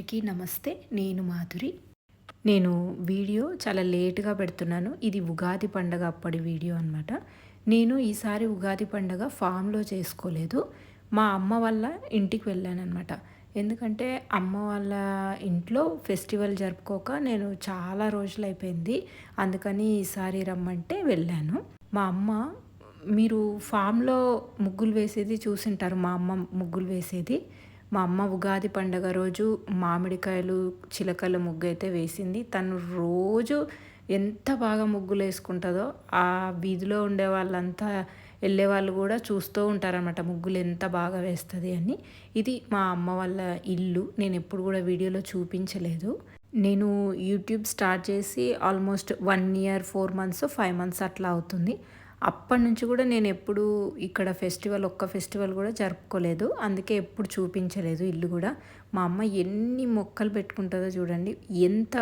అందరికీ నమస్తే నేను మాధురి. నేను వీడియో చాలా లేటుగా పెడుతున్నాను. ఇది ఉగాది పండగ అప్పటి వీడియో అనమాట నేను ఈసారి ఉగాది పండగ ఫామ్లో చేసుకోలేదు. మా అమ్మ వాళ్ళ ఇంటికి వెళ్ళానమాట ఎందుకంటే అమ్మ వాళ్ళ ఇంట్లో ఫెస్టివల్ జరుపుకోక నేను చాలా రోజులు అయిపోయింది. అందుకని ఈసారి రమ్మంటే వెళ్ళాను. మా అమ్మ మీరు ఫామ్లో ముగ్గులు వేసేది చూసింటారు. మా అమ్మ ముగ్గులు వేసేది. మా అమ్మ ఉగాది పండగ రోజు మామిడికాయలు చిలకల ముగ్గు అయితే వేసింది. తను రోజు ఎంత బాగా ముగ్గులు వేసుకుంటుందో ఆ వీధిలో ఉండే వాళ్ళంతా వెళ్ళే వాళ్ళు కూడా చూస్తూ ఉంటారనమాట ముగ్గులు ఎంత బాగా వేస్తుంది అని. ఇది మా అమ్మ వాళ్ళ ఇల్లు. నేను ఎప్పుడు కూడా వీడియోలో చూపించలేదు. నేను యూట్యూబ్ స్టార్ట్ చేసి almost one year four months five months అట్లా అవుతుంది. అప్పటి నుంచి కూడా నేను ఎప్పుడు ఇక్కడ ఫెస్టివల్ ఒక్క ఫెస్టివల్ కూడా జరుపుకోలేదు. అందుకే ఎప్పుడు చూపించలేదు ఇల్లు కూడా. మా అమ్మ ఎన్ని మొక్కలు పెట్టుకుంటుందో చూడండి. ఎంత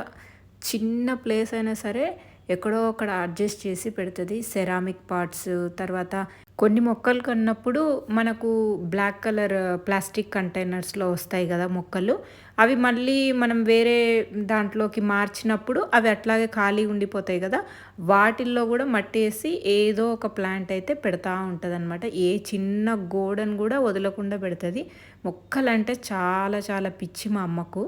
చిన్న ప్లేస్ అయినా సరే ఎక్కడో అక్కడ అడ్జస్ట్ చేసి పెడుతుంది. సెరామిక్ పార్ట్స్ తర్వాత కొన్ని మొక్కలు కొన్నప్పుడు మనకు బ్లాక్ కలర్ ప్లాస్టిక్ కంటైనర్స్లో వస్తాయి కదా మొక్కలు. అవి మళ్ళీ మనం వేరే దాంట్లోకి మార్చినప్పుడు అవి అట్లాగే ఖాళీ ఉండిపోతాయి కదా. వాటిల్లో కూడా మట్టి వేసి ఏదో ఒక ప్లాంట్ అయితే పెడతా ఉంటుంది ఏ చిన్న గోడను కూడా వదలకుండా పెడుతుంది. మొక్కలంటే చాలా చాలా పిచ్చి మా అమ్మకు.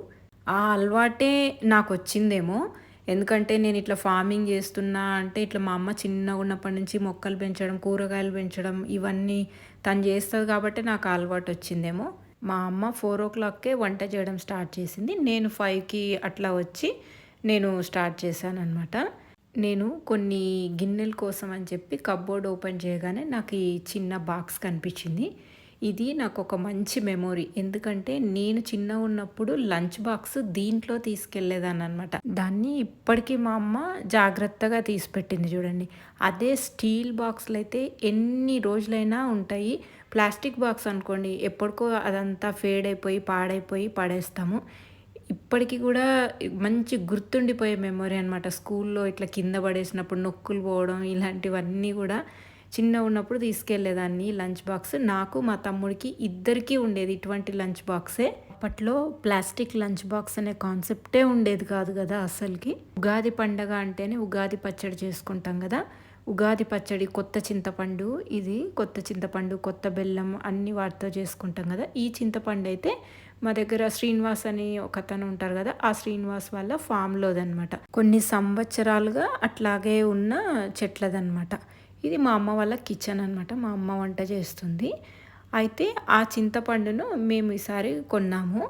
ఆ అలవాటే నాకు వచ్చిందేమో. ఎందుకంటే నేను ఇట్లా ఫార్మింగ్ చేస్తున్నా అంటే ఇట్లా మా అమ్మ చిన్నగా ఉన్నప్పటి నుంచి మొక్కలు పెంచడం కూరగాయలు పెంచడం ఇవన్నీ తను చేస్తుంది కాబట్టి నాకు అలవాటు వచ్చిందేమో. మా అమ్మ ఫోర్ ఓ క్లాక్కే వంట చేయడం స్టార్ట్ చేసింది. నేను ఫైవ్కి అట్లా వచ్చి నేను స్టార్ట్ చేశాను అనమాట నేను కొన్ని గిన్నెల కోసం అని చెప్పి కబ్బోర్డ్ ఓపెన్ చేయగానే నాకు ఈ చిన్న బాక్స్ కనిపించింది. ఇది నాకు ఒక మంచి మెమొరీ. ఎందుకంటే నేను చిన్న ఉన్నప్పుడు లంచ్ బాక్స్ దీంట్లో తీసుకెళ్ళేదాన్ని అనమాట దాన్ని ఇప్పటికీ మా అమ్మ జాగ్రత్తగా తీసిపెట్టింది చూడండి. అదే స్టీల్ బాక్స్లు అయితే ఎన్ని రోజులైనా ఉంటాయి. ప్లాస్టిక్ బాక్స్ అనుకోండి ఎప్పటికో అదంతా ఫేడ్ అయిపోయి పాడైపోయి పడేస్తాము. ఇప్పటికీ కూడా మంచి గుర్తుండిపోయే మెమొరీ అనమాట స్కూల్లో ఇట్లా కింద పడేసినప్పుడు నొక్కులు పోవడం ఇలాంటివన్నీ కూడా చిన్న ఉన్నప్పుడు తీసుకెళ్ళేదాన్ని లంచ్ బాక్స్. నాకు మా తమ్ముడికి ఇద్దరికీ ఉండేది ఇటువంటి లంచ్ బాక్సే. అప్పట్లో ప్లాస్టిక్ లంచ్ బాక్స్ అనే కాన్సెప్టే ఉండేది కాదు కదా అసలుకి. ఉగాది పండగ అంటేనే ఉగాది పచ్చడి చేసుకుంటాం కదా. ఉగాది పచ్చడి కొత్త చింతపండు ఇది కొత్త చింతపండు కొత్త బెల్లం అన్ని వాటితో చేసుకుంటాం కదా. ఈ చింతపండు అయితే మా దగ్గర శ్రీనివాస్ అని ఒక అతను ఉంటారు కదా ఆ శ్రీనివాస్ వాళ్ళ ఫామ్లోదనమాట కొన్ని సంవత్సరాలుగా అట్లాగే ఉన్న చెట్లదనమాట ఇది మా అమ్మ వాళ్ళ కిచెన్ అనమాట మా అమ్మ వంట చేస్తుంది. అయితే ఆ చింతపండును మేము ఈసారి కొన్నాము.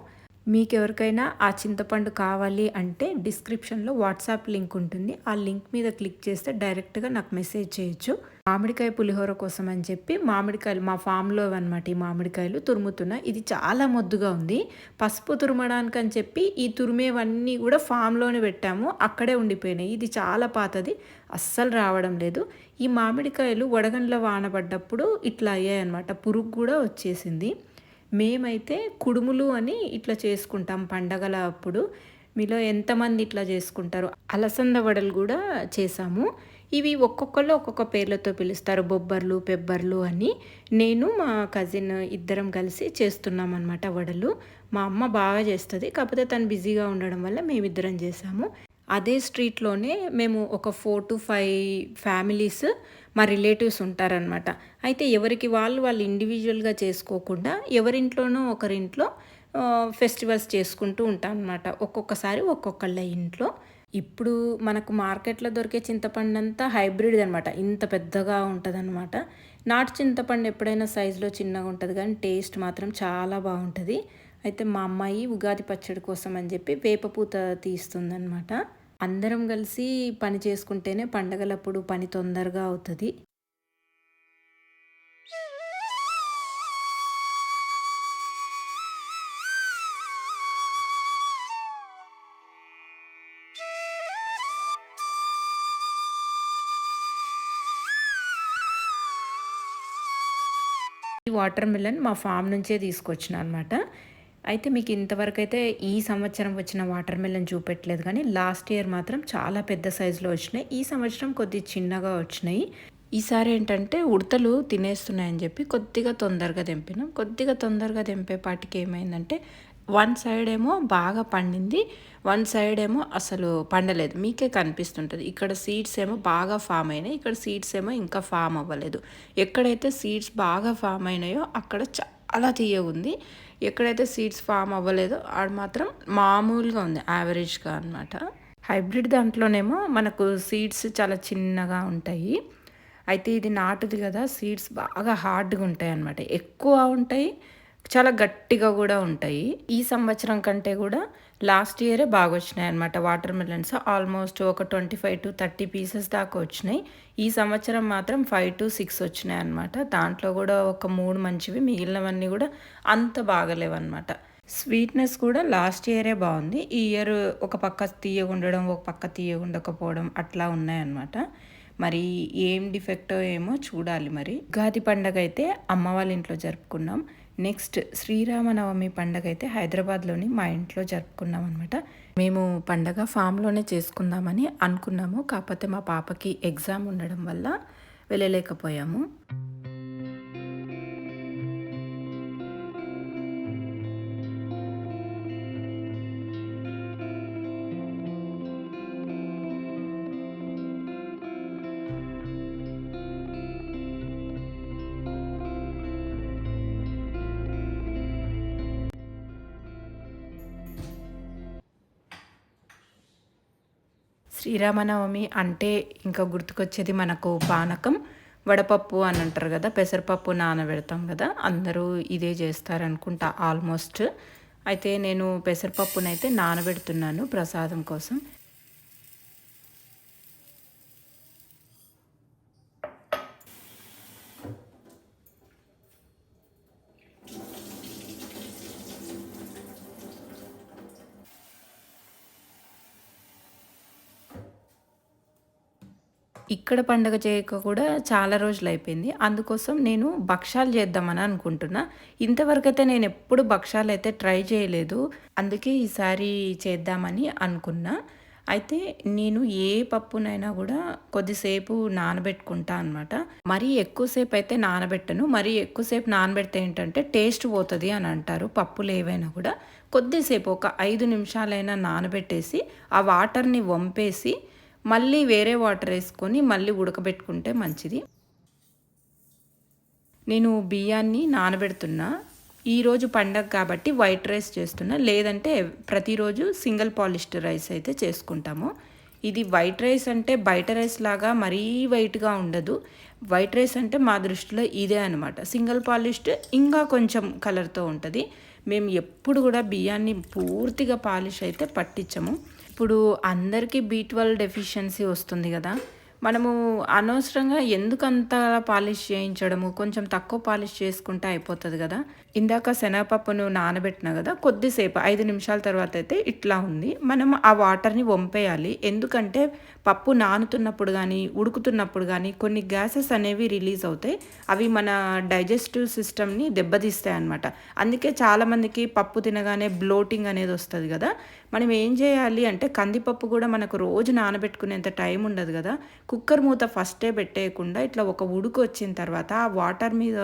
మీకు ఎవరికైనా ఆ చింతపండు కావాలి అంటే డిస్క్రిప్షన్లో వాట్సాప్ లింక్ ఉంటుంది. ఆ లింక్ మీద క్లిక్ చేస్తే డైరెక్ట్గా నాకు మెసేజ్ చేయొచ్చు. మామిడికాయ పులిహోర కోసం అని చెప్పి మామిడికాయలు మా ఫామ్లో అనమాట ఈ మామిడికాయలు తురుముతున్నా. ఇది చాలా మొద్దుగా ఉంది. పసుపు తురుమడానికి అని చెప్పి ఈ తురిమేవన్నీ కూడా ఫామ్లోనే పెట్టాము. అక్కడే ఉండిపోయినాయి. ఇది చాలా పాతది. అస్సలు రావడం లేదు. ఈ మామిడికాయలు వడగండ్ల వానబడ్డప్పుడు ఇట్లా అయ్యాయి అనమాట పురుగు కూడా వచ్చేసింది. మేమైతే కుడుములు అని ఇట్లా చేసుకుంటాం పండగల అప్పుడు. మీలో ఎంతమంది ఇట్లా చేసుకుంటారు అలసంద వడలు కూడా చేసాము. ఇవి ఒక్కొక్కళ్ళు ఒక్కొక్క పేర్లతో పిలుస్తారు. బొబ్బర్లు పెబ్బర్లు అని. నేను మా కజిన్ ఇద్దరం కలిసి చేస్తున్నాం అనమాట వడలు. మా అమ్మ బాగా చేస్తుంది. కాకపోతే తను బిజీగా ఉండడం వల్ల మేమిద్దరం చేసాము అదే స్ట్రీట్లోనే మేము ఒక ఫోర్ టు ఫైవ్ ఫ్యామిలీస్ మా రిలేటివ్స్ ఉంటారనమాట అయితే ఎవరికి వాళ్ళు వాళ్ళు ఇండివిజువల్గా చేసుకోకుండా ఎవరింట్లోనో ఒకరింట్లో ఫెస్టివల్స్ చేసుకుంటూ ఉంటాం అనమాట ఒక్కొక్కసారి ఒక్కొక్కళ్ళ ఇంట్లో. ఇప్పుడు మనకు మార్కెట్లో దొరికే చింతపండు అంతా హైబ్రిడ్ అనమాట ఇంత పెద్దగా ఉంటుందన్నమాట. నాటు చింతపండు ఎప్పుడైనా సైజులో చిన్నగా ఉంటుంది కానీ టేస్ట్ మాత్రం చాలా బాగుంటుంది. అయితే మా అమ్మాయి ఉగాది పచ్చడి కోసం అని చెప్పి వేపపూత తీస్తుందన్నమాట. అందరం కలిసి పని చేసుకుంటేనే పండగలప్పుడు పని తొందరగా అవుతుంది. వాటర్ మిలన్ మా ఫామ్ నుంచే తీసుకొచ్చిన అనమాట అయితే మీకు ఇంతవరకు అయితే ఈ సంవత్సరం వచ్చిన వాటర్ మిలన్ చూపెట్టలేదు కానీ లాస్ట్ ఇయర్ మాత్రం చాలా పెద్ద సైజులో వచ్చినాయి. ఈ సంవత్సరం కొద్ది చిన్నగా వచ్చినాయి. ఈసారి ఏంటంటే ఉడతలు తినేస్తున్నాయని చెప్పి కొద్దిగా తొందరగా తెంపినాం. కొద్దిగా తొందరగా తెంపేపాటికి ఏమైందంటే వన్ సైడ్ ఏమో బాగా పండింది వన్ సైడ్ ఏమో అసలు పండలేదు. మీకే కనిపిస్తుంటుంది. ఇక్కడ సీడ్స్ ఏమో బాగా ఫామ్ అయినాయి ఇక్కడ సీడ్స్ ఏమో ఇంకా ఫామ్ అవ్వలేదు. ఎక్కడైతే సీడ్స్ బాగా ఫామ్ అయినాయో అక్కడ చాలా తీయ ఉంది. ఎక్కడైతే సీడ్స్ ఫామ్ అవ్వలేదో ఆడ మాత్రం మామూలుగా ఉంది యావరేజ్గా అనమాట హైబ్రిడ్ దాంట్లోనేమో మనకు సీడ్స్ చాలా చిన్నగా ఉంటాయి. అయితే ఇది నాటుది కదా సీడ్స్ బాగా హార్డ్గా ఉంటాయి అన్నమాట ఎక్కువ ఉంటాయి చాలా గట్టిగా కూడా ఉంటాయి. ఈ సంవత్సరం కంటే కూడా లాస్ట్ ఇయరే బాగా వచ్చినాయి అనమాట వాటర్ మిలన్స్ ఆల్మోస్ట్ ఒక twenty five to thirty pieces దాకా వచ్చినాయి. ఈ సంవత్సరం మాత్రం ఫైవ్ టు సిక్స్ వచ్చినాయి అనమాట దాంట్లో కూడా ఒక మూడు మంచివి మిగిలినవన్నీ కూడా అంత బాగలేవన్నమాట స్వీట్నెస్ కూడా లాస్ట్ ఇయరే బాగుంది. ఈ ఇయర్ ఒక పక్క తీయగా ఉండడం ఒక పక్క తీయగా ఉండకపోవడం అట్లా ఉన్నాయన్నమాట మరి ఏం డిఫెక్టో ఏమో చూడాలి మరి. ఉగాది పండగ అయితే అమ్మ వాళ్ళ ఇంట్లో జరుపుకున్నాం. నెక్స్ట్ శ్రీరామనవమి పండగ అయితే హైదరాబాద్లోని మా ఇంట్లో జరుపుకున్నాం అనమాట మేము పండగ ఫామ్లోనే చేసుకుందామని అనుకున్నాము. కాకపోతే మా పాపకి ఎగ్జామ్ ఉండడం వల్ల వెళ్ళలేకపోయాము. శ్రీరామనవమి అంటే ఇంకా గుర్తుకొచ్చేది మనకు పానకం వడపప్పు అని అంటారు కదా పెసరపప్పు నానబెడతాం కదా అందరూ ఇదే చేస్తారనుకుంటా ఆల్మోస్ట్. అయితే నేను పెసరపప్పునైతే నానబెడుతున్నాను ప్రసాదం కోసం. ఇక్కడ పండగ చేయక కూడా చాలా రోజులు అయిపోయింది. అందుకోసం నేను భక్షాలు చేద్దామని అనుకుంటున్నా. ఇంతవరకు అయితే నేను ఎప్పుడు భక్షాలు అయితే ట్రై చేయలేదు. అందుకే ఈసారి చేద్దామని అనుకున్నా. అయితే నేను ఏ పప్పునైనా కూడా కొద్దిసేపు నానబెట్టుకుంటా అనమాట మరీ ఎక్కువసేపు అయితే నానబెట్టను. మరీ ఎక్కువసేపు నానబెడితే ఏంటంటే టేస్ట్ పోతుంది అని అంటారు. పప్పులు ఏవైనా కూడా కొద్దిసేపు ఒక ఐదు నిమిషాలైనా నానబెట్టేసి ఆ వాటర్ని వంపేసి మళ్ళీ వేరే వాటర్ వేసుకొని మళ్ళీ ఉడకబెట్టుకుంటే మంచిది. నేను బియ్యాన్ని నానబెడుతున్నా. ఈరోజు పండగ కాబట్టి వైట్ రైస్ చేస్తున్నా. లేదంటే ప్రతిరోజు సింగిల్ పాలిష్డ్ రైస్ అయితే చేసుకుంటాము. ఇది వైట్ రైస్ అంటే బయట రైస్ లాగా మరీ వైట్గా ఉండదు. వైట్ రైస్ అంటే మా దృష్టిలో ఇదే అనమాట సింగిల్ పాలిష్డ్ ఇంకా కొంచెం కలర్తో ఉంటుంది. మేము ఎప్పుడు కూడా బియ్యాన్ని పూర్తిగా పాలిష్ అయితే పట్టించము. ఇప్పుడు అందరికీ బీ ట్వెల్వ్ డెఫిషియన్సీ వస్తుంది కదా. మనము అనవసరంగా ఎందుకు అంత పాలిష్ చేయించడము కొంచెం తక్కువ పాలిష్ చేసుకుంటే అయిపోతుంది కదా. ఇందాక శనగపప్పును నానబెట్టిన కదా కొద్దిసేపు ఐదు నిమిషాల తర్వాత అయితే ఇట్లా ఉంది. మనం ఆ వాటర్ని వంపేయాలి. ఎందుకంటే పప్పు నానుతున్నప్పుడు కానీ ఉడుకుతున్నప్పుడు కానీ కొన్ని గ్యాసెస్ అనేవి రిలీజ్ అవుతాయి. అవి మన డైజెస్టివ్ సిస్టమ్ని దెబ్బతీస్తాయి అనమాట అందుకే చాలామందికి పప్పు తినగానే బ్లోటింగ్ అనేది వస్తుంది కదా. మనం ఏం చేయాలి అంటే కందిపప్పు కూడా మనకు రోజు నానబెట్టుకునేంత టైం ఉండదు కదా. కుక్కర్ మూత ఫస్టే పెట్టేయకుండా ఇట్లా ఒక ఉడుకు వచ్చిన తర్వాత ఆ వాటర్ మీద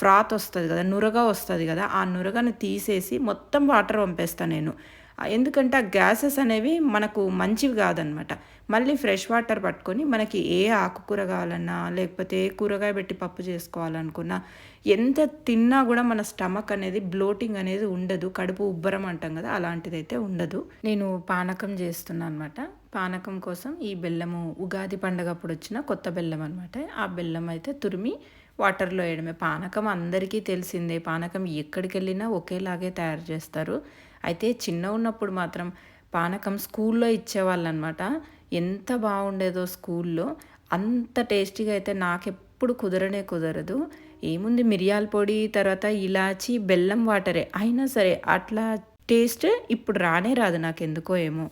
ఫ్రాత్ వస్తుంది కదా నురగా వస్తుంది. వస్తుంది కదా ఆ నురగను తీసేసి మొత్తం వాటర్ పంపేస్తాను నేను. ఎందుకంటే ఆ గ్యాసెస్ అనేవి మనకు మంచివి కాదనమాట. మళ్ళీ ఫ్రెష్ వాటర్ పట్టుకొని మనకి ఏ ఆకుకూర కావాలన్నా లేకపోతే ఏ కూరగాయ పెట్టి పప్పు చేసుకోవాలనుకున్నా ఎంత తిన్నా కూడా మన స్టమక్ అనేది బ్లోటింగ్ అనేది ఉండదు. కడుపు ఉబ్బరం అంటాం కదా అలాంటిది అయితే ఉండదు. నేను పానకం చేస్తున్నాను అనమాట పానకం కోసం ఈ బెల్లము ఉగాది పండగప్పుడు వచ్చిన కొత్త బెల్లం అనమాట ఆ బెల్లం అయితే తురిమి వాటర్లో వేయడమే. పానకం అందరికీ తెలిసిందే. పానకం ఎక్కడికి వెళ్ళినా ఒకేలాగే తయారు చేస్తారు. అయితే చిన్న ఉన్నప్పుడు మాత్రం పానకం స్కూల్లో ఇచ్చేవాళ్ళు అనమాట ఎంత బాగుండేదో స్కూల్లో. అంత టేస్టీగా అయితే నాకెప్పుడు కుదరనే కుదరదు. ఏముంది మిరియాల పొడి తర్వాత ఇలాచి బెల్లం వాటరే. అయినా సరే అట్లా టేస్ట్ ఇప్పుడు రానే రాదు నాకు ఎందుకో ఏమో.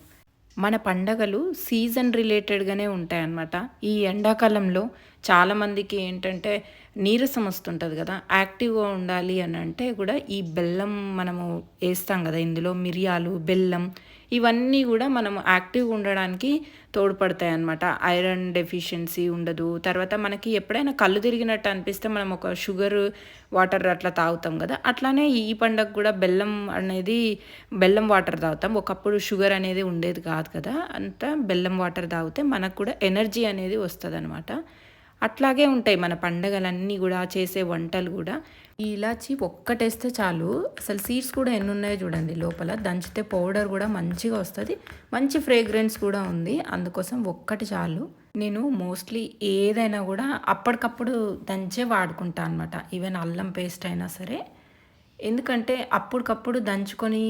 మన పండగలు సీజన్ రిలేటెడ్గానే ఉంటాయన్నమాట. ఈ ఎండాకాలంలో చాలామందికి ఏంటంటే నీరసం వస్తుంటుంది కదా యాక్టివ్గా ఉండాలి అని అంటే కూడా ఈ బెల్లం మనము వేస్తాం కదా ఇందులో మిరియాలు బెల్లం ఇవన్నీ కూడా మనం యాక్టివ్గా ఉండడానికి తోడ్పడతాయి అన్నమాట. ఐరన్ డెఫిషియన్సీ ఉండదు. తర్వాత మనకి ఎప్పుడైనా కళ్ళు తిరిగినట్టు అనిపిస్తే మనం ఒక షుగర్ వాటర్ అట్లా తాగుతాం కదా అట్లానే ఈ పండగ కూడా బెల్లం అనేది బెల్లం వాటర్ తాగుతాం. ఒకప్పుడు షుగర్ అనేది ఉండేది కాదు కదా అంతా బెల్లం వాటర్ తాగితే మనకు కూడా ఎనర్జీ అనేది వస్తుంది అనమాట అట్లాగే ఉంటాయి మన పండగలన్నీ కూడా చేసే వంటలు కూడా. ఈ ఇలాచి ఒక్కటేస్తే చాలు. అసలు సీడ్స్ కూడా ఎన్ని ఉన్నాయో చూడండి లోపల. దంచితే పౌడర్ కూడా మంచిగా వస్తుంది. మంచి ఫ్రేగ్రెన్స్ కూడా ఉంది. అందుకోసం ఒక్కటి చాలు. నేను మోస్ట్లీ ఏదైనా కూడా అప్పటికప్పుడు దంచే వాడుకుంటా అనమాట ఈవెన్ అల్లం పేస్ట్ అయినా సరే. ఎందుకంటే అప్పటికప్పుడు దంచుకొని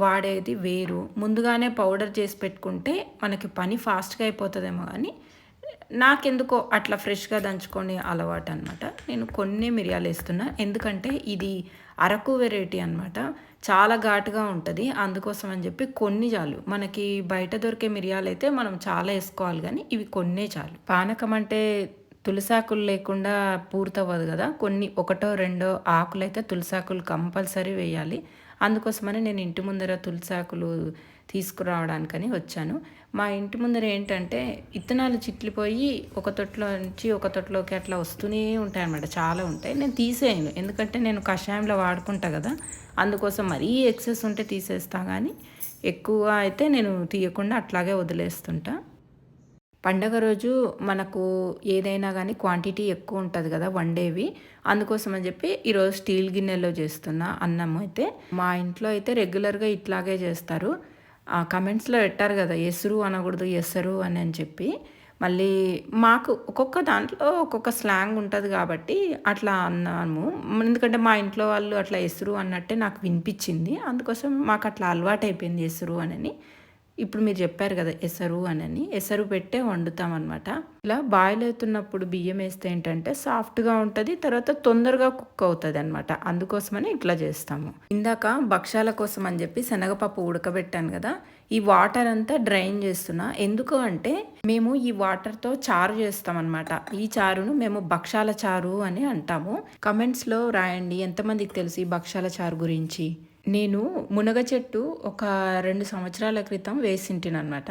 వాడేది వేరు. ముందుగానే పౌడర్ చేసి పెట్టుకుంటే మనకి పని ఫాస్ట్గా అయిపోతుందేమో కానీ నాకెందుకో అట్లా ఫ్రెష్గా దంచుకొని అలవాటు అనమాట నేను కొన్ని మిరియాలు వేస్తున్నా. ఎందుకంటే ఇది అరకు వెరైటీ అనమాట చాలా ఘాటుగా ఉంటుంది. అందుకోసం అని చెప్పి కొన్ని చాలు. మనకి బయట దొరికే మిరియాలు అయితే మనం చాలా వేసుకోవాలి కానీ ఇవి కొన్నే చాలు. పానకం అంటే తులసాకులు లేకుండా పూర్తవ్వదు కదా. కొన్ని ఒకటో రెండో ఆకులైతే తులసాకులు కంపల్సరీ వేయాలి. అందుకోసమని నేను ఇంటి ముందర తులసాకులు తీసుకురావడానికని వచ్చాను. మా ఇంటి ముందర ఏంటంటే ఇత్తనాలు చిట్లిపోయి ఒక తొట్లో నుంచి ఒక తొట్లోకి అట్లా వస్తూనే ఉంటాయి అన్నమాట. చాలా ఉంటాయి. నేను తీసేయను. ఎందుకంటే నేను కషాయంలో వాడుకుంటా కదా. అందుకోసం మరీ ఎక్సెస్ ఉంటే తీసేస్తా కానీ ఎక్కువ అయితే నేను తీయకుండా అట్లాగే వదిలేస్తుంటా. పండగ రోజు మనకు ఏదైనా కానీ క్వాంటిటీ ఎక్కువ ఉంటుంది కదా వండేవి అందుకోసం అని చెప్పి ఈరోజు స్టీల్ గిన్నెలో చేస్తున్న అన్నం అయితే. మా ఇంట్లో అయితే రెగ్యులర్గా ఇట్లాగే చేస్తారు. కమెంట్స్లో పెట్టారు కదా ఎసురు అనకూడదు ఎసరు అని అని చెప్పి మళ్ళీ మాకు ఒక్కొక్క దాంట్లో ఒక్కొక్క స్లాంగ్ ఉంటుంది కాబట్టి అట్లా అన్నాము. ఎందుకంటే మా ఇంట్లో వాళ్ళు అట్లా ఎసురు అన్నట్టే నాకు వినిపించింది. అందుకోసం మాకు అట్లా అలవాటు అయిపోయింది ఎసురు అని. ఇప్పుడు మీరు చెప్పారు కదా ఎసరు అని ఎసరు పెట్టే వండుతామన్నమాట. ఇలా బాయిల్ అవుతున్నప్పుడు బియ్యం వేస్తే ఏంటంటే సాఫ్ట్గా ఉంటుంది తర్వాత తొందరగా కుక్ అవుతుంది అనమాట అందుకోసమని ఇట్లా చేస్తాము. ఇందాక భక్ష్యాల కోసం అని చెప్పి శనగపప్పు ఉడకబెట్టాను కదా ఈ వాటర్ అంతా డ్రైన్ చేస్తున్నా. ఎందుకు అంటే మేము ఈ వాటర్తో చారు చేస్తాం అనమాట ఈ చారును మేము భక్షాల చారు అని అంటాము. కమెంట్స్లో రాయండి. ఎంతమందికి తెలుసు ఈ భక్షాల చారు గురించి? నేను మునగ చెట్టు ఒక రెండు సంవత్సరాల క్రితం వేసింటినమాట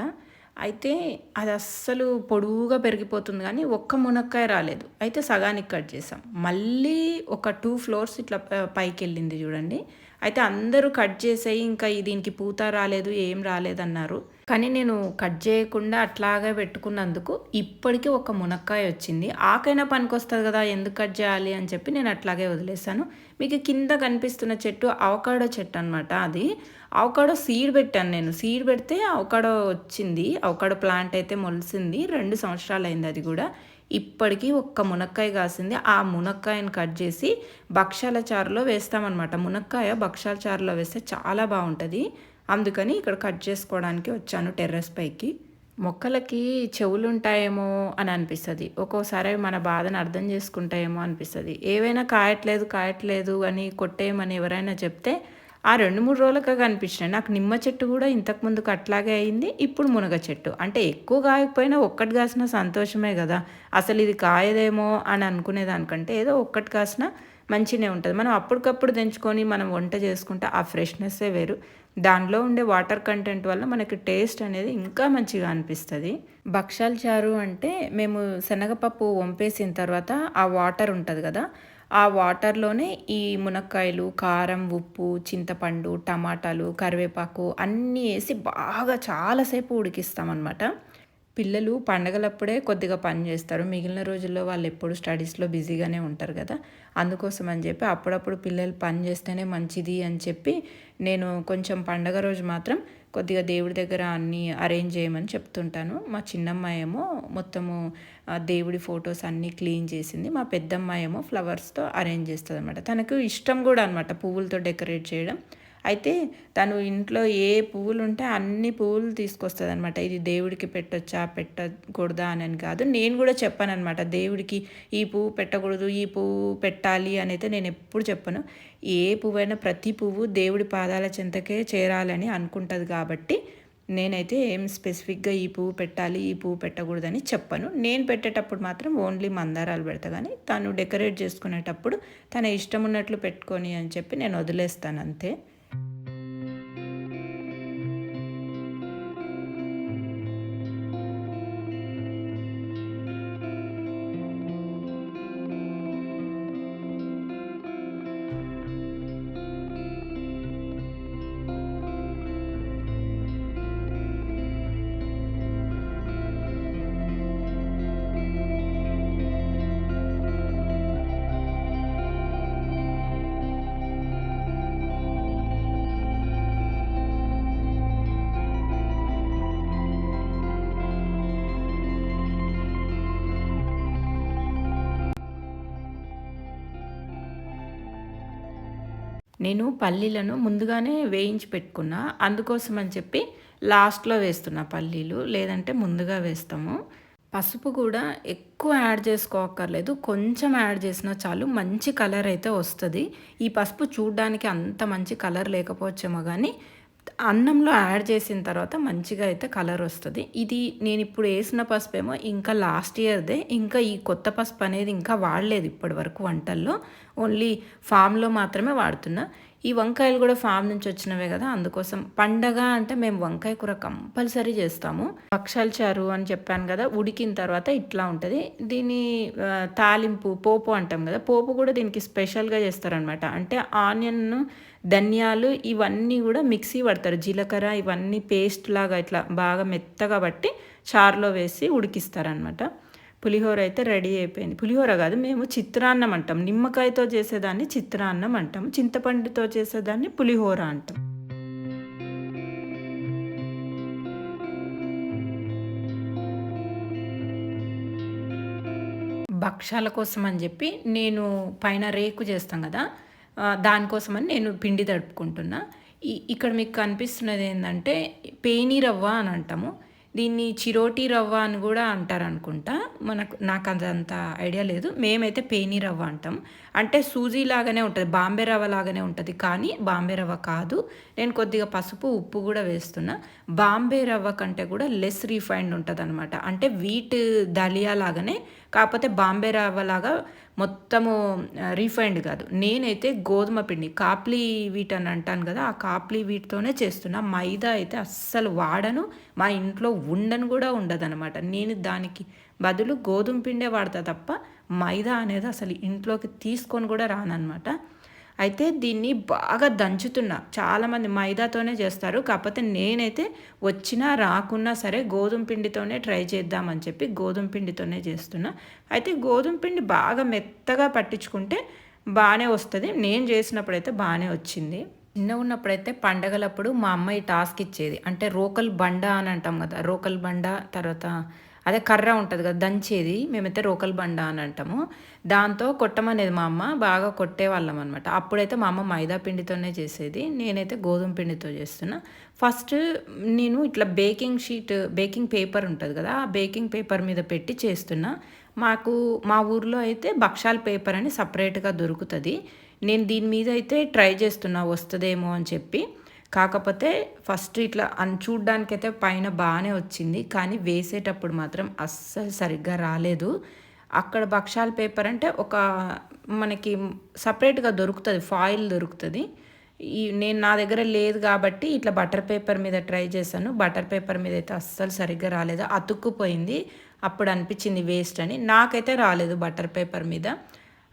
అయితే అది అస్సలు పొడువుగా పెరిగిపోతుంది కానీ ఒక్క మునక్కాయ రాలేదు. అయితే సగానికి కట్ చేసాం మళ్ళీ ఒక టూ ఫ్లోర్స్ ఇట్లా పైకి వెళ్ళింది చూడండి. అయితే అందరూ కట్ చేసేయి ఇంకా దీనికి పూత రాలేదు ఏం రాలేదన్నారు. కానీ నేను కట్ చేయకుండా అట్లాగే పెట్టుకున్నందుకు ఇప్పటికీ ఒక మునక్కాయ వచ్చింది. ఆకైనా పనికి వస్తుంది కదా ఎందుకు కట్ చేయాలి అని చెప్పి నేను అట్లాగే వదిలేసాను మీకు కింద కనిపిస్తున్న చెట్టు అవకాడో చెట్టు అనమాట అది. అవకాడో సీడ్ పెట్టాను నేను. సీడ్ పెడితే అవకాడో వచ్చింది. అవకాడో ప్లాంట్ అయితే మొలిసింది. రెండు సంవత్సరాలు అయింది అది కూడా. ఇప్పటికీ ఒక్క మునక్కాయ కాసింది. ఆ మునక్కాయని కట్ చేసి భక్షాల చారులో వేస్తామన్నమాట. మునక్కాయ భక్షాల చారులో వేస్తే చాలా బాగుంటుంది. అందుకని ఇక్కడ కట్ చేసుకోవడానికి వచ్చాను టెర్రస్ పైకి. మొక్కలకి చెవులుంటాయేమో అని అనిపిస్తుంది. ఒక్కోసారి మన బాధను అర్థం చేసుకుంటాయేమో అనిపిస్తుంది. ఏవైనా కాయట్లేదు కాయట్లేదు అని కొట్టేయమని ఎవరైనా చెప్తే ఆ రెండు మూడు రోజులుగా కనిపించినాయి. నాకు నిమ్మ చెట్టు కూడా ఇంతకుముందుకు అట్లాగే అయింది ఇప్పుడు మునగ చెట్టు. అంటే ఎక్కువ కాయకపోయినా ఒక్కటి కాసిన సంతోషమే కదా. అసలు ఇది కాయదేమో అని అనుకునే దానికంటే ఏదో ఒక్కటి కాసిన మంచినే ఉంటుంది. మనం అప్పటికప్పుడు తెంచుకొని మనం వంట చేసుకుంటే ఆ ఫ్రెష్నెస్సే వేరు. దానిలో ఉండే వాటర్ కంటెంట్ వల్ల మనకి టేస్ట్ అనేది ఇంకా మంచిగా అనిపిస్తుంది. భక్షాలు చారు అంటే మేము శనగపప్పు వంపేసిన తర్వాత ఆ వాటర్ ఉంటుంది కదా ఆ వాటర్లోనే ఈ మునక్కాయలు కారం ఉప్పు చింతపండు టమాటాలు కరివేపాకు అన్నీ వేసి బాగా చాలాసేపు ఉడికిస్తామన్నమాట. పిల్లలు పండగలప్పుడే కొద్దిగా పని చేస్తారు. మిగిలిన రోజుల్లో వాళ్ళు ఎప్పుడు స్టడీస్లో బిజీగానే ఉంటారు కదా. అందుకోసం అని చెప్పి అప్పుడప్పుడు పిల్లలు పని చేస్తేనే మంచిది అని చెప్పి నేను కొంచెం పండగ రోజు మాత్రం కొద్దిగా దేవుడి దగ్గర అన్నీ అరేంజ్ చేయమని చెప్తుంటాను. మా చిన్నమ్మాయి ఏమో మొత్తము దేవుడి ఫొటోస్ అన్నీ క్లీన్ చేసింది. మా పెద్దమ్మాయి ఏమో ఫ్లవర్స్తో అరేంజ్ చేస్తుంది అనమాట తనకు ఇష్టం కూడా అనమాట పువ్వులతో డెకరేట్ చేయడం. అయితే తను ఇంట్లో ఏ పువ్వులు ఉంటే అన్ని పువ్వులు తీసుకొస్తుంది అనమాట ఇది దేవుడికి పెట్టొచ్చా? పెట్టకూడదా అని కాదు. నేను కూడా చెప్పాను అనమాట దేవుడికి ఈ పువ్వు పెట్టకూడదు ఈ పువ్వు పెట్టాలి అని అయితే నేను ఎప్పుడు చెప్పను. ఏ పువ్వైనా ప్రతి పువ్వు దేవుడి పాదాల చెంతకే చేరాలని అనుకుంటుంది కాబట్టి నేనైతే ఏం స్పెసిఫిక్గా ఈ పువ్వు పెట్టాలి ఈ పువ్వు పెట్టకూడదని చెప్పను. నేను పెట్టేటప్పుడు మాత్రం ఓన్లీ మందారాలు పెడతా కానీ తను డెకరేట్ చేసుకునేటప్పుడు తన ఇష్టం ఉన్నట్లు పెట్టుకొని అని చెప్పి నేను వదిలేస్తాను అంతే. నేను పల్లీలను ముందుగానే వేయించి పెట్టుకున్నా. అందుకోసం అని చెప్పి లాస్ట్లో వేస్తున్నా పల్లీలు. లేదంటే ముందుగా వేస్తాము. పసుపు కూడా ఎక్కువ యాడ్ చేసుకోక్కర్లేదు. కొంచెం యాడ్ చేసినా చాలు. మంచి కలర్ అయితే వస్తుంది. ఈ పసుపు చూడడానికి అంత మంచి కలర్ లేకపోవచ్చేమో కానీ అన్నంలో యాడ్ చేసిన తర్వాత మంచిగా అయితే కలర్ వస్తుంది. ఇది నేను ఇప్పుడు వేసిన పసుపు ఏమో ఇంకా లాస్ట్ ఇయర్దే ఇంకా ఈ కొత్త పసుపు అనేది ఇంకా వాడలేదు ఇప్పటి వరకు వంటల్లో. ఓన్లీ ఫామ్లో మాత్రమే వాడుతున్నా. ఈ వంకాయలు కూడా ఫామ్ నుంచి వచ్చినవే కదా అందుకోసం పండగ అంటే మేము వంకాయ కూర కంపల్సరీ చేస్తాము. పక్షాలు చారు అని చెప్పాను కదా ఉడికిన తర్వాత ఇట్లా ఉంటుంది. దీని తాలింపు పోపు అంటాం కదా పోపు కూడా దీనికి స్పెషల్గా చేస్తారనమాట అంటే ఆనియన్ ధనియాలు ఇవన్నీ కూడా మిక్సీ పడతారు. జీలకర్ర ఇవన్నీ పేస్ట్ లాగా ఇట్లా బాగా మెత్తగా పట్టి చారులో వేసి ఉడికిస్తారనమాట పులిహోర అయితే రెడీ అయిపోయింది. పులిహోర కాదు మేము చిత్రాన్నం అంటాం. నిమ్మకాయతో చేసేదాన్ని చిత్రాన్నం అంటాం. చింతపండుతో చేసేదాన్ని పులిహోర అంటాం. భక్షాల కోసం అని చెప్పి నేను పైన రేకు చేస్తాం కదా దానికోసమని నేను పిండి తడుపుకుంటున్నా. ఇక్కడ మీకు కనిపిస్తున్నది ఏంటంటే పేని రవ్వ అని అంటాము. దీన్ని చిరోటి రవ్వ అని కూడా అంటారు అనుకుంటా మనకు నాకు అదంత ఐడియా లేదు. మేమైతే పేని రవ్వ అంటాం. అంటే సూజీ లాగానే ఉంటుంది బాంబే రవ్వ లాగానే ఉంటుంది కానీ బాంబే రవ్వ కాదు. నేను కొద్దిగా పసుపు ఉప్పు కూడా వేస్తున్నా. బాంబే రవ్వ కంటే కూడా లెస్ రిఫైన్డ్ ఉంటుంది అనమాట అంటే వీట్ దలియా లాగానే కాకపోతే బాంబే రవ్వ లాగా మొత్తము రీఫైండ్ కాదు. నేనైతే గోధుమ పిండి కాప్లీ వీట్ అని అంటాను కదా ఆ కాప్లీ వీటితోనే చేస్తున్నా. మైదా అయితే అస్సలు వాడను మా ఇంట్లో ఉండను కూడా ఉండదనమాట నేను దానికి బదులు గోధుమ పిండే వాడతా తప్ప మైదా అనేది అసలు ఇంట్లోకి తీసుకొని కూడా రానమాట అయితే దీన్ని బాగా దంచుతున్నా. చాలామంది మైదాతోనే చేస్తారు. కాకపోతే నేనైతే వచ్చినా రాకున్నా సరే గోధుమ పిండితోనే ట్రై చేద్దామని చెప్పి గోధుమ పిండితోనే చేస్తున్నా. అయితే గోధుమ పిండి బాగా మెత్తగా పట్టించుకుంటే బాగానే వస్తుంది. నేను చేసినప్పుడైతే బాగానే వచ్చింది. చిన్న ఉన్నప్పుడైతే పండగలప్పుడు మా అమ్మాయి టాస్క్ ఇచ్చేది. అంటే రోకల్ బండ అని అంటాం కదా రోకల్ బండ తర్వాత అదే కర్ర ఉంటుంది కదా దంచేది మేమైతే రోకల్ బండ అని అంటాము. దాంతో కొట్టమనేది మా అమ్మ బాగా కొట్టేవాళ్ళం అనమాట అప్పుడైతే మా అమ్మ మైదా పిండితోనే చేసేది నేనైతే గోధుమ పిండితో చేస్తున్నా. ఫస్ట్ నేను ఇట్లా బేకింగ్ షీట్ బేకింగ్ పేపర్ ఉంటుంది కదా ఆ బేకింగ్ పేపర్ మీద పెట్టి చేస్తున్నా. మాకు మా ఊర్లో అయితే భక్షాల పేపర్ అని సపరేట్గా దొరుకుతుంది. నేను దీని మీద అయితే ట్రై చేస్తున్నా వస్తుందేమో అని చెప్పి. కాకపోతే ఫస్ట్ ఇట్లా అన్ చూడ్డానికైతే పైన బాగానే వచ్చింది. కానీ వేసేటప్పుడు మాత్రం అస్సలు సరిగ్గా రాలేదు. అక్కడ భక్షాల పేపర్ అంటే ఒక మనకి సపరేట్గా దొరుకుతుంది ఫాయిల్ దొరుకుతుంది. ఈ నేను నా దగ్గర లేదు కాబట్టి ఇట్లా బటర్ పేపర్ మీద ట్రై చేశాను. బటర్ పేపర్ మీద అయితే అస్సలు సరిగ్గా రాలేదు. అతుక్కుపోయింది. అప్పుడు అనిపించింది వేస్ట్ అని. నాకైతే రాలేదు బటర్ పేపర్ మీద.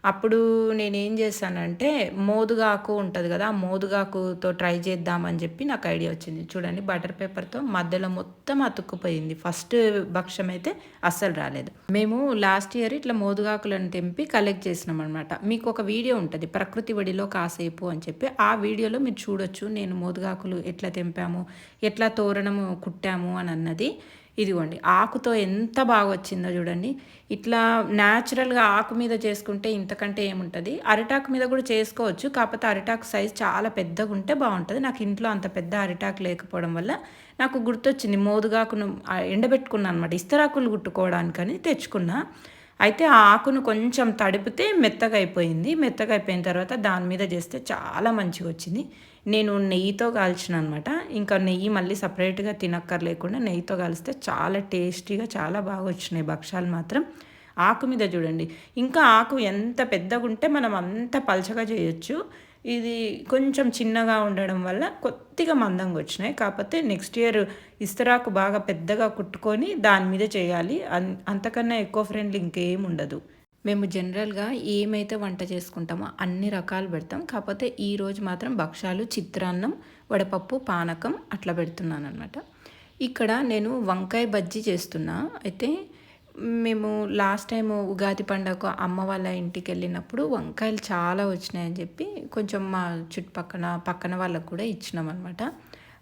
అప్పుడు నేనేం చేశానంటే మోదుగాకు ఉంటుంది కదా ఆ మోదుగాకుతో ట్రై చేద్దామని చెప్పి నాకు ఐడియా వచ్చింది. చూడండి బటర్ పేపర్తో మధ్యలో మొత్తం అతుక్కుపోయింది. ఫస్ట్ భక్ష్యం అయితే అస్సలు రాలేదు. మేము లాస్ట్ ఇయర్ ఇట్లా మోదుగాకులను తెంపి కలెక్ట్ చేసినాం అనమాట మీకు ఒక వీడియో ఉంటుంది ప్రకృతి వడిలో కాసేపు అని చెప్పి. ఆ వీడియోలో మీరు చూడొచ్చు నేను మోదుగాకులు ఎట్లా తెంపాము ఎట్లా తోరణము కుట్టాము అని అన్నది. ఇదిగోండి ఆకుతో ఎంత బాగా వచ్చిందో చూడండి. ఇట్లా న్యాచురల్గా ఆకు మీద చేసుకుంటే ఇంతకంటే ఏముంటుంది? అరిటాకు మీద కూడా చేసుకోవచ్చు కాకపోతే అరిటాకు సైజ్ చాలా పెద్దగా ఉంటే బాగుంటుంది. నాకు ఇంట్లో అంత పెద్ద అరిటాకు లేకపోవడం వల్ల నాకు గుర్తొచ్చింది. మోదుగాకును ఎండబెట్టుకున్నాను అనమాట ఇస్తరాకులు కుట్టుకోవడానికని తెచ్చుకున్నా. అయితే ఆ ఆకును కొంచెం తడిపితే మెత్తగా అయిపోయింది. మెత్తగా అయిపోయిన తర్వాత దాని మీద చేస్తే చాలా మంచిగా వచ్చింది. నేను నెయ్యితో కాల్చిన అనమాట ఇంకా నెయ్యి మళ్ళీ సపరేట్గా తినక్కర్లేకుండా నెయ్యితో కాలిస్తే చాలా టేస్టీగా చాలా బాగా వచ్చినాయి భక్షాలు మాత్రం. ఆకు మీద చూడండి. ఇంకా ఆకు ఎంత పెద్దగా ఉంటే మనం అంత పలచగా చేయొచ్చు. ఇది కొంచెం చిన్నగా ఉండడం వల్ల కొద్దిగా మందంగా వచ్చినాయి. కాకపోతే నెక్స్ట్ ఇయర్ ఇస్తరాకు బాగా పెద్దగా కుట్టుకొని దాని మీద చేయాలి. అంతకన్నా ఎక్కువ ఫ్రెండ్లీ ఇంకేం ఉండదు. మేము జనరల్గా ఏమైతే వంట చేసుకుంటామో అన్ని రకాలు పెడతాం. కాకపోతే ఈరోజు మాత్రం భక్షాలు చిత్రాన్నం వడపప్పు పానకం అట్లా పెడుతున్నాను అనమాట ఇక్కడ నేను వంకాయ బజ్జీ చేస్తున్నా. అయితే మేము లాస్ట్ టైం ఉగాది పండుగ అమ్మ వాళ్ళ ఇంటికి వెళ్ళినప్పుడు వంకాయలు చాలా వచ్చినాయని చెప్పి కొంచెం మా చుట్టుపక్కన పక్కన వాళ్ళకు కూడా ఇచ్చినాం అనమాట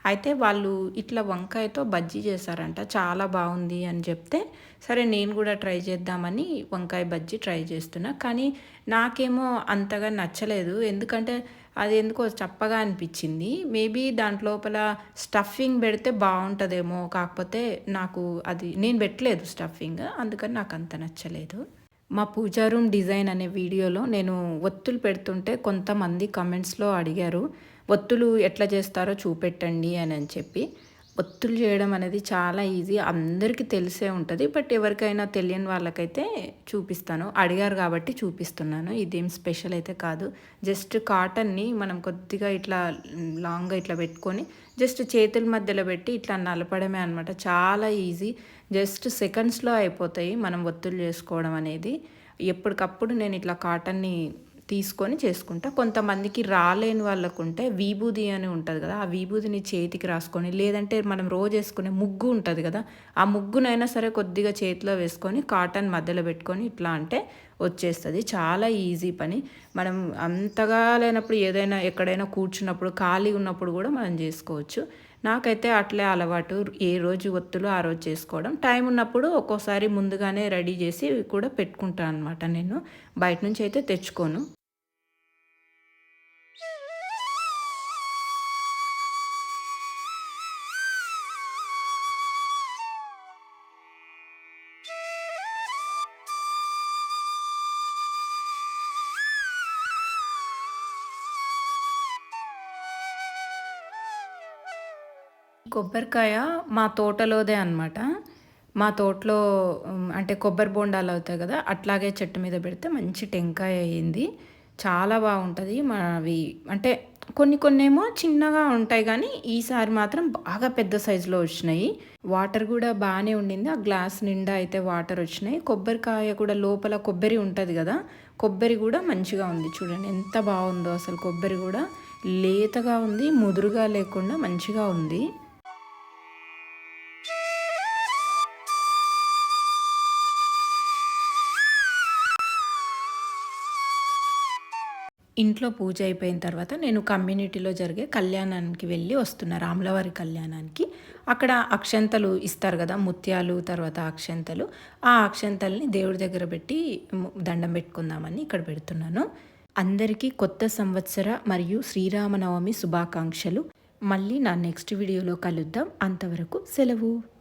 అయితే వాళ్ళు ఇట్లా వంకాయతో బజ్జీ చేశారంట చాలా బాగుంది అని చెప్తే సరే నేను కూడా ట్రై చేద్దామని వంకాయ బజ్జీ ట్రై చేస్తున్నా. కానీ నాకేమో అంతగా నచ్చలేదు. ఎందుకంటే అది ఎందుకో చప్పగా అనిపించింది. మేబీ దాంట్లోపల స్టఫింగ్ పెడితే బాగుంటుందేమో కాకపోతే నాకు అది నేను పెట్టలేదు స్టఫింగ్ అందుకని నాకు అంత నచ్చలేదు. మా పూజా రూమ్ డిజైన్ అనే వీడియోలో నేను ఒత్తులు పెడుతుంటే కొంతమంది కమెంట్స్లో అడిగారు ఒత్తులు ఎట్లా చేస్తారో చూపెట్టండి అని అని చెప్పి. ఒత్తులు చేయడం అనేది చాలా ఈజీ. అందరికీ తెలిసే ఉంటుంది. బట్ ఎవరికైనా తెలియని వాళ్ళకైతే చూపిస్తాను. అడిగారు కాబట్టి చూపిస్తున్నాను. ఇదేం స్పెషల్ అయితే కాదు. జస్ట్ కాటన్ని మనం కొద్దిగా ఇట్లా లాంగ్గా ఇట్లా పెట్టుకొని జస్ట్ చేతుల మధ్యలో పెట్టి ఇట్లా నలపడమే అనమాట చాలా ఈజీ. జస్ట్ సెకండ్స్లో అయిపోతాయి మనం ఒత్తులు చేసుకోవడం అనేది. ఎప్పటికప్పుడు నేను ఇట్లా కాటన్ని తీసుకొని చేసుకుంటా. కొంతమందికి రాలేని వాళ్ళకు ఉంటే విభూది అని ఉంటుంది కదా ఆ విభూదిని చేతికి రాసుకొని లేదంటే మనం రోజు వేసుకునే ముగ్గు ఉంటుంది కదా ఆ ముగ్గునైనా సరే కొద్దిగా చేతిలో వేసుకొని కాటన్ మధ్యలో పెట్టుకొని ఇట్లా అంటే వచ్చేస్తుంది. చాలా ఈజీ పని. మనం అంతగా లేనప్పుడు ఏదైనా ఎక్కడైనా కూర్చున్నప్పుడు ఖాళీ ఉన్నప్పుడు కూడా మనం చేసుకోవచ్చు. నాకైతే అట్లే అలవాటు. ఏ రోజు ఒత్తులు ఆ రోజు చేసుకోవడం. టైం ఉన్నప్పుడు ఒక్కోసారి ముందుగానే రెడీ చేసి కూడా పెట్టుకుంటాను అనమాట నేను. బయట నుంచి అయితే తెచ్చుకోను. కొబ్బరికాయ మా తోటలోదే అనమాట మా తోటలో అంటే కొబ్బరి బోండాలు అవుతాయి కదా అట్లాగే చెట్టు మీద పెడితే మంచి టెంకాయ అయ్యింది. చాలా బాగుంటుంది అవి అంటే కొన్ని కొన్ని ఏమో చిన్నగా ఉంటాయి కానీ ఈసారి మాత్రం బాగా పెద్ద సైజులో వచ్చినాయి. వాటర్ కూడా బాగానే ఉండింది. ఆ గ్లాస్ నిండా అయితే వాటర్ వచ్చినాయి. కొబ్బరికాయ కూడా లోపల కొబ్బరి ఉంటుంది కదా కొబ్బరి కూడా మంచిగా ఉంది. చూడండి ఎంత బాగుందో అసలు కొబ్బరి కూడా. లేతగా ఉంది ముదురుగా లేకుండా మంచిగా ఉంది. ఇంట్లో పూజ అయిపోయిన తర్వాత నేను కమ్యూనిటీలో జరిగే కళ్యాణానికి వెళ్ళి వస్తున్నా రాములవారి కళ్యాణానికి. అక్కడ అక్షంతలు ఇస్తారు కదా ముత్యాలు తర్వాత అక్షంతలు. ఆ అక్షంతల్ని దేవుడి దగ్గర పెట్టి దండం పెట్టుకుందామని ఇక్కడ పెడుతున్నాను. అందరికీ కొత్త సంవత్సర మరియు శ్రీరామనవమి శుభాకాంక్షలు. మళ్ళీ నా నెక్స్ట్ వీడియోలో కలుద్దాం. అంతవరకు సెలవు.